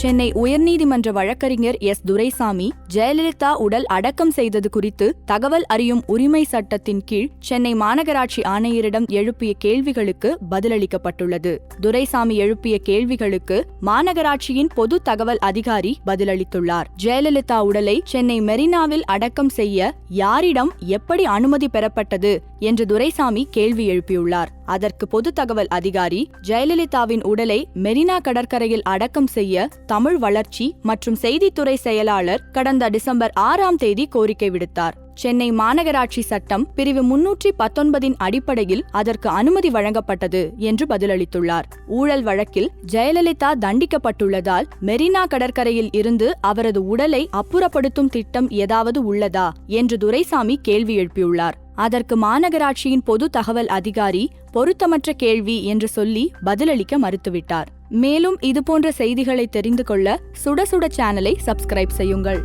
சென்னை உயர்நீதிமன்ற வழக்கறிஞர் எஸ். துரைசாமி ஜெயலலிதா உடல் அடக்கம் செய்தது குறித்து தகவல் அறியும் உரிமை சட்டத்தின் கீழ் சென்னை மாநகராட்சி ஆணையரிடம் எழுப்பிய கேள்விகளுக்கு பதிலளிக்கப்பட்டுள்ளது. துரைசாமி எழுப்பிய கேள்விகளுக்கு மாநகராட்சியின் பொது தகவல் அதிகாரி பதிலளித்துள்ளார். ஜெயலலிதா உடலை சென்னை மெரினாவில் அடக்கம் செய்ய யாரிடம் எப்படி அனுமதி பெறப்பட்டது என்று துரைசாமி கேள்வி எழுப்பியுள்ளார். அதற்கு பொது தகவல் அதிகாரி ஜெயலலிதாவின் உடலை மெரினா கடற்கரையில் அடக்கம் செய்ய தமிழ் வளர்ச்சி மற்றும் செய்தித்துறை செயலாளர் கடந்த டிசம்பர் ஆறாம் தேதி கோரிக்கை விடுத்தார். சென்னை மாநகராட்சி சட்டம் பிரிவு முன்னூற்றி பத்தொன்பதின் அடிப்படையில் அதற்கு அனுமதி வழங்கப்பட்டது என்று பதிலளித்துள்ளார். ஊழல் வழக்கில் ஜெயலலிதா தண்டிக்கப்பட்டுள்ளதால் மெரினா கடற்கரையில் இருந்து அவரது உடலை அப்புறப்படுத்தும் திட்டம் ஏதாவது உள்ளதா என்று துரைசாமி கேள்வி எழுப்பியுள்ளார். அதற்கு மாநகராட்சியின் பொது தகவல் அதிகாரி பொருத்தமற்ற கேள்வி என்று சொல்லி பதிலளிக்க மறுத்துவிட்டார். மேலும் இதுபோன்ற செய்திகளை தெரிந்து கொள்ள சுட சுட சேனலை சப்ஸ்கிரைப் செய்யுங்கள்.